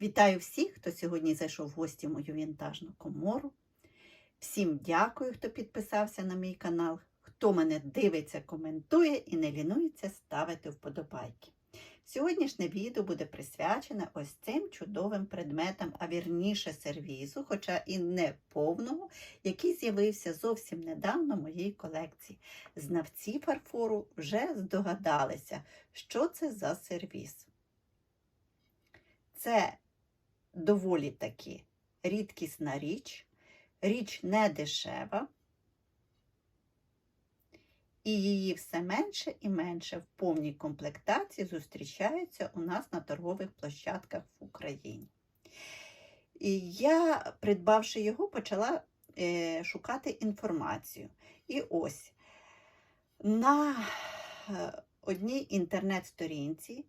Вітаю всіх, хто сьогодні зайшов в гості в мою вінтажну комору. Всім дякую, хто підписався на мій канал, хто мене дивиться, коментує і не лінується ставити вподобайки. Сьогоднішнє відео буде присвячене ось цим чудовим предметам, а вірніше сервізу, хоча і не повного, який з'явився зовсім недавно в моїй колекції. Знавці фарфору вже здогадалися, що це за сервіз. Це доволі таки рідкісна річ, річ не дешева, і її все менше і менше в повній комплектації зустрічаються у нас на торгових площадках в Україні. І я, придбавши його, почала е, шукати інформацію. І ось на е, одній інтернет-сторінці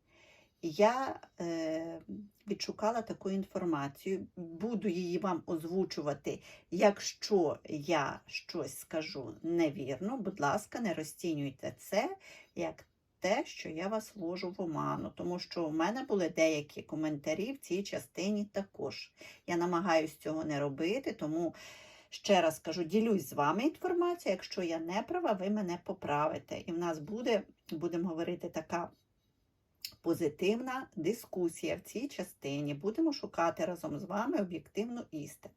я е, відшукала таку інформацію. Буду її вам озвучувати, якщо я щось скажу невірно. Будь ласка, не розцінюйте це як те, що я вас вложу в оману, тому що у мене були деякі коментарі в цій частині також. Я намагаюся цього не робити, тому. Ще раз кажу, ділюсь з вами інформацією. Якщо я не права, ви мене поправите. І в нас буде, будемо говорити, така позитивна дискусія в цій частині. Будемо шукати разом з вами об'єктивну істину.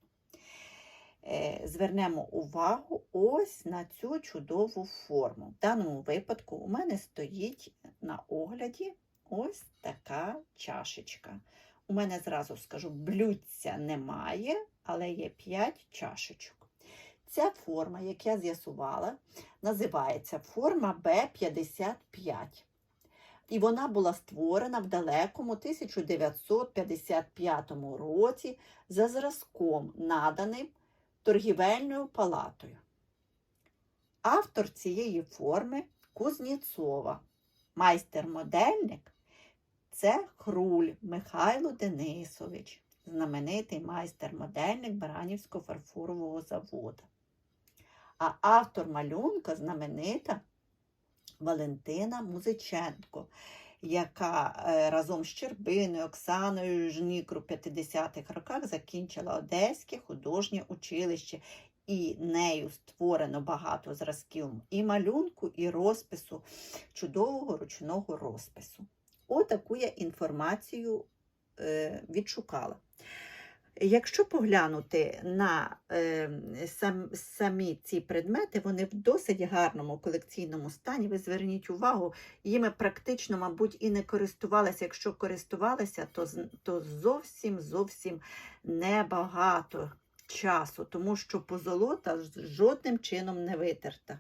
Е, Звернемо увагу ось на цю чудову форму. В даному випадку у мене стоїть на огляді ось така чашечка. У мене зразу скажу, блюдця немає, але є 5 чашечок. Ця форма, як я з'ясувала, називається форма Б55. І вона була створена в далекому 1955 році за зразком, наданим торгівельною палатою. Автор цієї форми Кузніцова, майстер-модельник це Хруль Михайло Денисович, знаменитий майстер-модельник Баранівського фарфорового заводу. А автор малюнка знаменита Валентина Музиченко, яка е, разом з Щербиною, Оксаною Жнікру в 50-х роках закінчила Одеське художнє училище, і нею створено багато зразків і малюнку, і розпису, чудового ручного розпису. Отаку я інформацію е, відшукала. Якщо поглянути на е, сам, самі ці предмети, вони в досить гарному колекційному стані. Ви зверніть увагу, їми практично, мабуть, і не користувалися. Якщо користувалися, то, то зовсім зовсім небагато часу, тому що позолота жодним чином не витерта.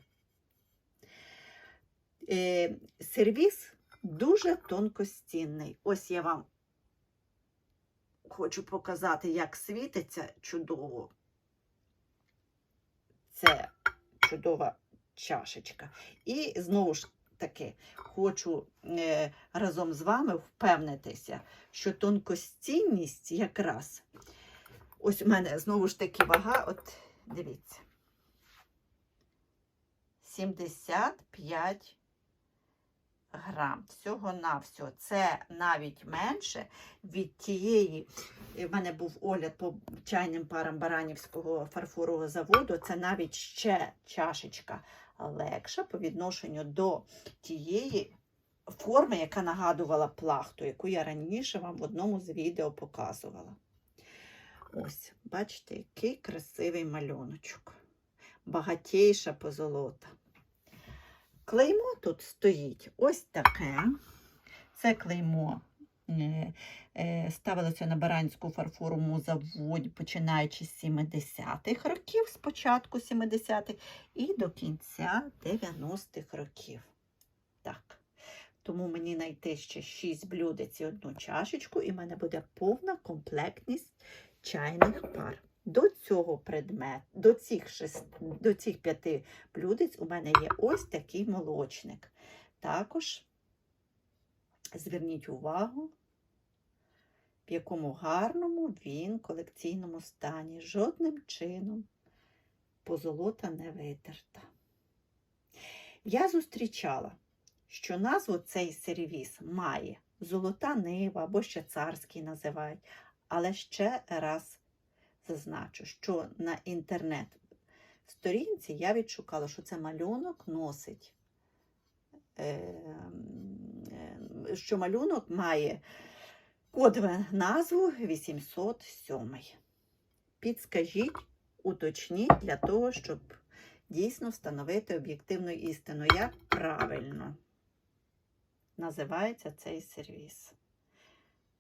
Е, сервіс дуже тонкостінний. Ось я вам хочу показати, як світиться чудово. Це чудова чашечка. І знову ж таки хочу е, разом з вами впевнитися, що тонкостінність якраз. Ось у мене знову ж таки вага, от дивіться. 75 грам. Всього на всього. Це навіть менше від тієї. В мене був огляд по чайним парам Баранівського фарфорового заводу. Це навіть ще чашечка легша по відношенню до тієї форми, яка нагадувала плахту, яку я раніше вам в одному з відео показувала. Ось, бачите, який красивий малюночок. Багатейша позолота. Клеймо тут стоїть ось таке. Це клеймо е, е, ставилося на Баранську фарфоровому заводі, починаючи з 70-х років, спочатку 70-х, і до кінця 90-х років. Так. Тому мені знайти ще 6 блюдець і одну чашечку, і в мене буде повна комплектність чайних пар. До цього предмету, до цих, шест, до цих п'яти блюдець у мене є ось такий молочник. Також зверніть увагу, в якому гарному він колекційному стані. Жодним чином позолота не витерта. Я зустрічала, що назву цей сервіс має золота нива або ще царський називають. Але ще раз зазначу, що на інтернет-сторінці я відшукала, що це малюнок носить, е, е, що малюнок має кодову назву 807. Підскажіть, уточніть для того, щоб дійсно встановити об'єктивну істину, як правильно називається цей сервіс.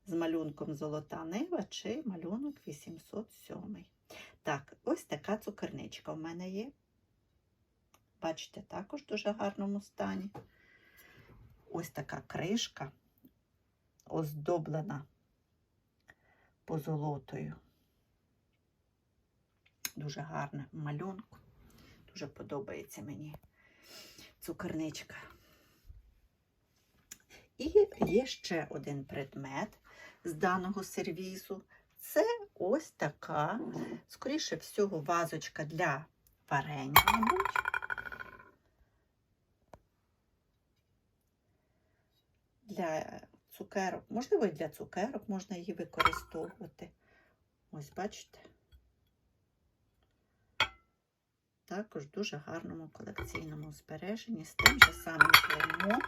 З малюнком Золота Нива чи малюнок 807. Так, ось така цукерничка в мене є. Бачите, також в дуже гарному стані. Ось така кришка, оздоблена позолотою. Дуже гарна малюнку. Дуже подобається мені цукерничка. І є ще один предмет з даного сервізу. Це ось така, скоріше всього, вазочка для варення, мабуть. Для цукерок, можливо, і для цукерок можна її використовувати. Ось, бачите? Також в дуже гарному колекційному збереженні з тим же самим клеймом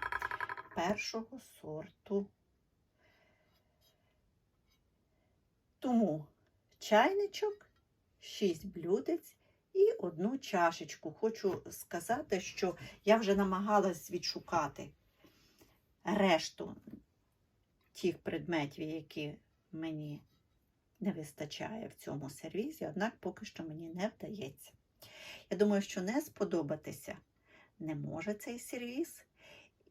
першого сорту. Тому чайничок, 6 блюдець і одну чашечку. Хочу сказати, що я вже намагалась відшукати решту тих предметів, які мені не вистачає в цьому сервізі, однак поки що мені не вдається. Я думаю, що не сподобатися не може цей сервіз.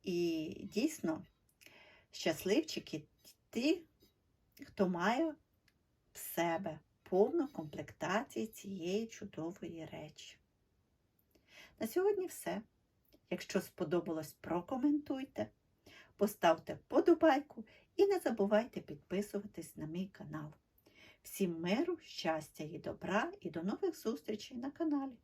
І дійсно щасливчики ті, хто має в себе повну комплектацію цієї чудової речі. На сьогодні все. Якщо сподобалось, прокоментуйте, поставте подобайку і не забувайте підписуватись на мій канал. Всім миру, щастя і добра, і до нових зустрічей на каналі.